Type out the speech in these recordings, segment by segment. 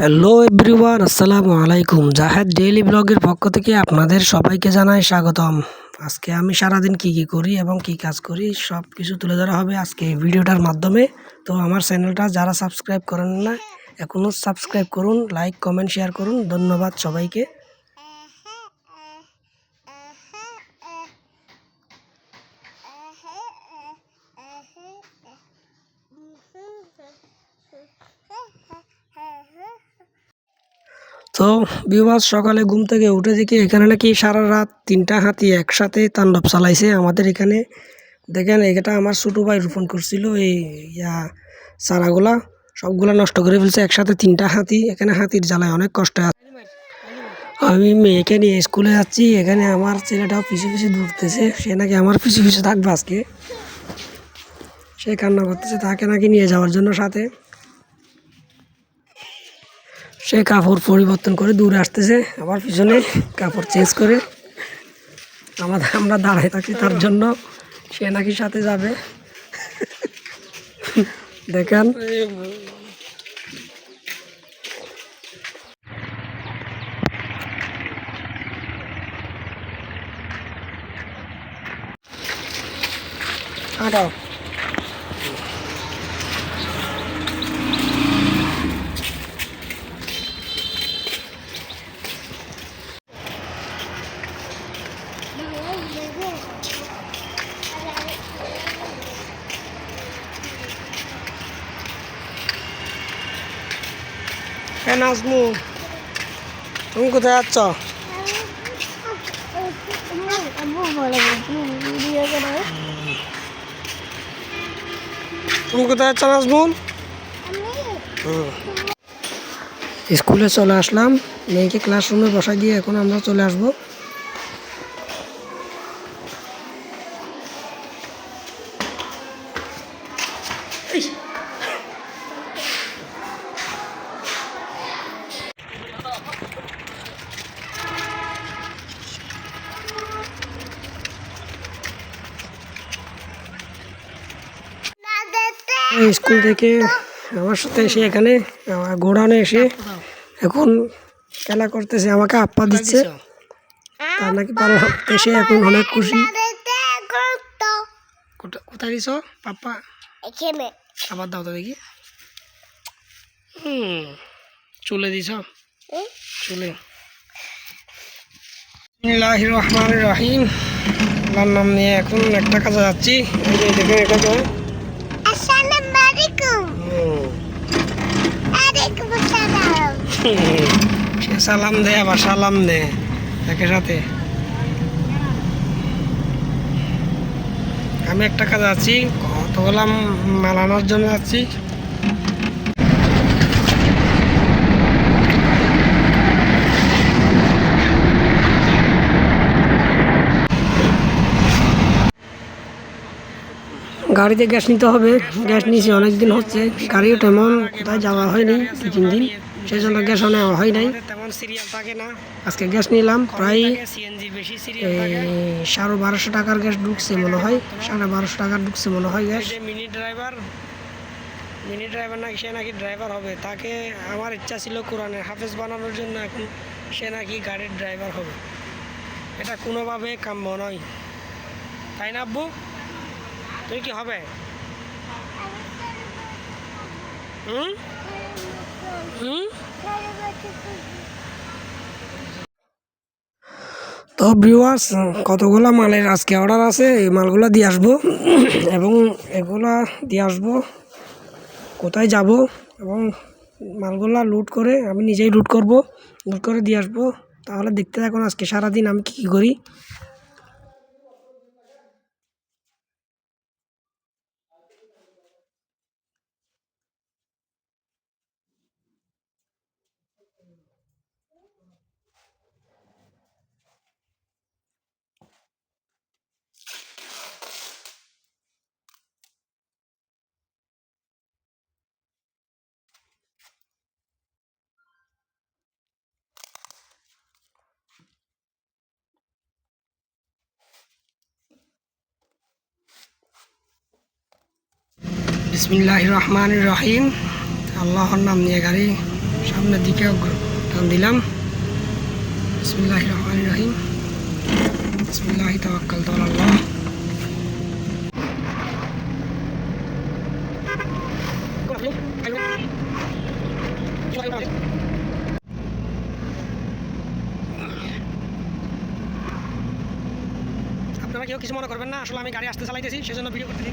Hello everyone, আসসালামু আলাইকুম। Zahed daily ব্লগের পক্ষ থেকে আপনাদের সবাইকে জানাই স্বাগতম। আজকে আমি সারাদিন কি কি করি এবং কি কাজ করি সব কিছু তুলে ধরা হবে আজকে এই ভিডিওটার মাধ্যমে। তো আমার চ্যানেলটা যারা সাবস্ক্রাইব করেন না এখনও সাবস্ক্রাইব করুন, লাইক, কমেন্ট, শেয়ার করুন। ধন্যবাদ সবাইকে। তো বিবাস সকালে ঘুম থেকে উঠে দেখি এখানে নাকি সারা রাত তিনটা হাতি একসাথে তাণ্ডব চালাইছে আমাদের এখানে। দেখেন এটা আমার ছোটো ভাই রোপণ করছিল, এই ইয়া চারাগুলা সবগুলা নষ্ট করে ফেলছে, একসাথে তিনটা হাতি, এখানে হাতির জ্বালায় অনেক কষ্ট আছে। আমি মেয়েকে নিয়ে স্কুলে যাচ্ছি, এখানে আমার ছেলেটাও পিছু পিছু দৌড়তেছে, সে নাকি আমার পিছু পিছু থাকবে আজকে। সে কান্না করতেছে, তাকে নাকি নিয়ে যাওয়ার জন্য সাথে। সে কাপড় পরিবর্তন করে দূরে আসতেছে, আবার পিছনে কাপড় চেঞ্জ করে। আমাদের আমরা দাঁড়ায় থাকি তার জন্য, সে নাকি সাথে যাবে। দেখেন। আটাও হ্যাঁ নাজমু, তুমি কোথায় যাচ্ছ তুমি কোথায় যাচ্ছ নাজমুন স্কুলে চলে আসলাম, মেয়েকে ক্লাসরুমে বসাই দিয়ে এখন আমরা চলে আসব। স্কুল থেকে আমার সাথে এসে এখানে আমার গোডাউনে এসে এখন খেলা করতেছে আমাকে আপ্পা দিচ্ছে। তার নাকি পারলাম এসে এখন অনেক খুশি। কোথায় দিছ পাপ্পা? এখানে। আবার দাও তো দেখি। হুম চুলে দিছ? চুলে। বিসমিল্লাহ রহমান রহিম। আল্লাহর নাম নিয়ে এখন একটা কাজে যাচ্ছি। এই দেখেন এটা তো আসসালামু আলাইকুম হুম। আলাইকুম আসসালাম সে সালাম দে, আবার সালাম দে, একের সাথে। আমি একটা কাজ আছি, কত বললাম মালানোর জন্য যাচ্ছি। গাড়িতে গ্যাস নিতে হবে। গ্যাস নিয়েছি অনেক দিন হচ্ছে। গাড়িও তেমন কোথায় যাওয়া হয়নি, দু, তিন দিন। সেই জন্য গ্যাস নেওয়া হয় নাই। তেমন সিরিয়াল থাকে না আজকে গ্যাস নিলাম, প্রায় সাড়ে বারোশো টাকার গ্যাস ঢুকছে মনে হয়। সাড়ে বারোশো টাকার ঢুকছে মনে হয় gas. Mini driver mini driver নাকি সে নাকি ড্রাইভার হবে। তাকে আমার ইচ্ছা ছিল কোরআনের হাফেজ বানানোর জন্য, এখন সে নাকি গাড়ির ড্রাইভার হবে। এটা কোনোভাবে কাম্য নয়। তাই না আব্বু? তুই কি হবে? তো ভিউয়ার্স কতগুলো মালের আজকে অর্ডার আছে, এই মালগুলো দিয়ে আসব। এবং এগুলা দিয়ে আসব, কোথায় যাব এবং মালগুলা লুট করে আমি নিজেই লুট করব লুট করে দিয়ে আসব। তাহলে দেখতে থাকুন আজকে সারাদিন আমি কী কী করি। বিসমিল্লাহ রহমান রহিম আল্লাহর নাম নিয়ে গাড়ি সামনের দিকে টান দিলাম। বিসমিল্লাহ রহমান রহিম বিসমিল্লাহ তাওয়াক্কাল আল্লাহ কেউ কিছু মনে করবেন না, আসলে আমি গাড়ি আসতে চালাইতেছি, সেজন্য ভিডিও করতেছি।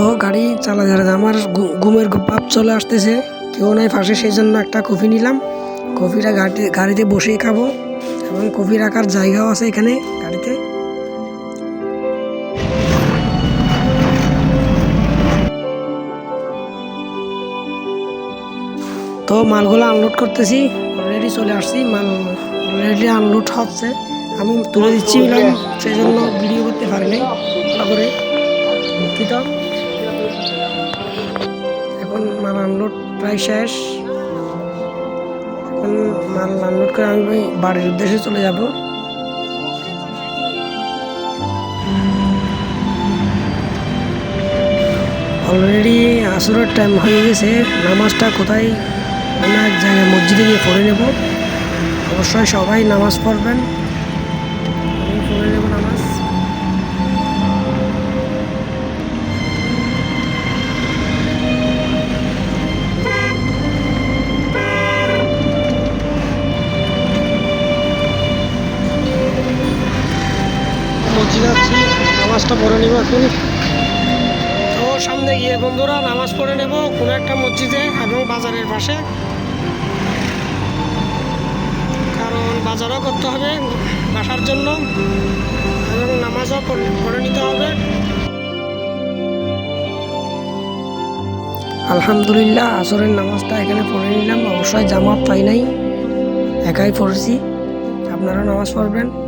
তো গাড়ি চালা যাবে আমার ঘুমের ভাব চলে আসতেছে। কেউ নাই ফাঁসে, সেই জন্য একটা কফি নিলাম। কফিটা গাড়িতে গাড়িতে বসেই খাব। এবং কফি রাখার জায়গাও আছে এখানে, গাড়িতে। তো মালগুলো আনলোড করতেছি। অলরেডি চলে আসছি। মাল অলরেডি আনলোড হচ্ছে। আমি তুলে দিচ্ছি সেই জন্য ভিডিও করতে পারি নাই ভালো করে। দুঃখিত আনলোড প্রায় শেষ। এখন মাল আনলোড করে আমি বাড়ির উদ্দেশ্যে চলে যাব। অলরেডি আসরের টাইম হয়ে গেছে, নামাজটা কোথায়? কোনো এক জায়গায় মসজিদে গিয়ে পড়ে নেব। অবশ্যই সবাই নামাজ পড়বেন। তো সামনে গিয়ে বন্ধুরা নামাজ পড়ে নেব কোনো একটা মসজিদে এবং বাজারের পাশে। কারণ বাজারও করতে হবে, বাসার জন্য। এবং নামাজও পড়ে নিতে হবে। আলহামদুলিল্লাহ, আসরের নামাজটা এখানে পড়ে নিলাম। অবশ্যই জামাত পাই নাই, একাই পড়েছি। আপনারা নামাজ পড়বেন।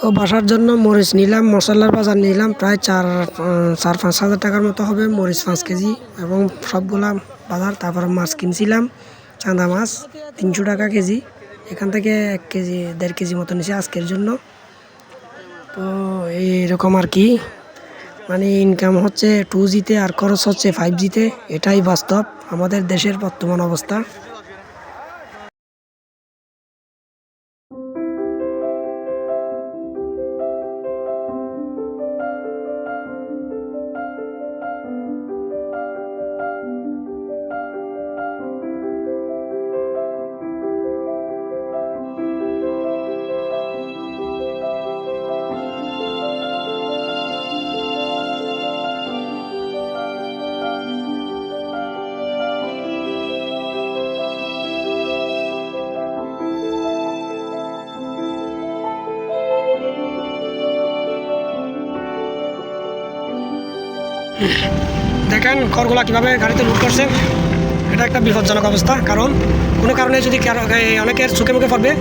তো বাসার জন্য মরিচ নিলাম, মশলার বাজার নিলাম, প্রায় চার চার, পাঁচ হাজার টাকার মতো হবে মরিচ পাঁচ কেজি এবং সবগুলা বাজার। তারপর মাছ কিনছিলাম, চাঁদা মাছ, তিনশো টাকা কেজি। এখান থেকে এক কেজি, দেড় কেজি মতো নিছি আজকের জন্য। তো এইরকম আর কি। মানে ইনকাম হচ্ছে টু জিতে আর খরচ হচ্ছে ফাইভ জিতে এটাই বাস্তব। আমাদের দেশের বর্তমান অবস্থা। দেখেন খড়গুলা কীভাবে গাড়িতে লুট করছে, এটা একটা বিপজ্জনক অবস্থা। কারণ কোনো কারণে যদি কারো- অনেকের চোখে মুখে পড়বে,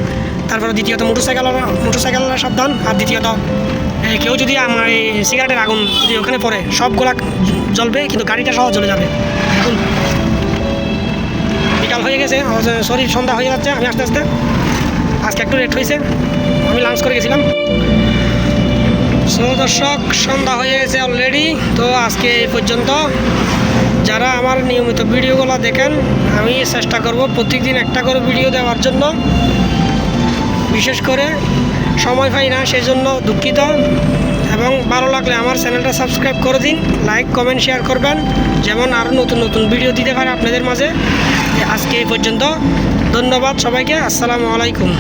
তারপরে দ্বিতীয়ত মোটরসাইকেল মোটরসাইকেল সাবধান, আর দ্বিতীয়ত কেউ যদি আমার এই সিগারেটের আগুন যদি ওখানে পড়ে, সবগুলা জ্বলবে, কিন্তু গাড়িটা সহ জ্বলে যাবে। এখন বিকাল হয়ে গেছে সরি সন্ধ্যা হয়ে যাচ্ছে, আমি আস্তে আস্তে, আজকে একটু লেট হয়েছে, আমি লাঞ্চ করে গেছিলাম। সো দর্শক, সন্ধ্যা হয়ে গেছে অলরেডি তো আজকে এই পর্যন্ত। যারা আমার নিয়মিত ভিডিওগুলো দেখেন, আমি চেষ্টা করব প্রত্যেকদিন একটা করে ভিডিও দেওয়ার জন্য। বিশেষ করে সময় পাই না সেই জন্য দুঃখিত। এবং ভালো লাগলে আমার চ্যানেলটা সাবস্ক্রাইব করে দিন লাইক কমেন্ট শেয়ার করবেন। যেমন আরও নতুন নতুন ভিডিও দিতে পারে আপনাদের মাঝে। আজকে এই পর্যন্ত। ধন্যবাদ সবাইকে, আসসালামু আলাইকুম।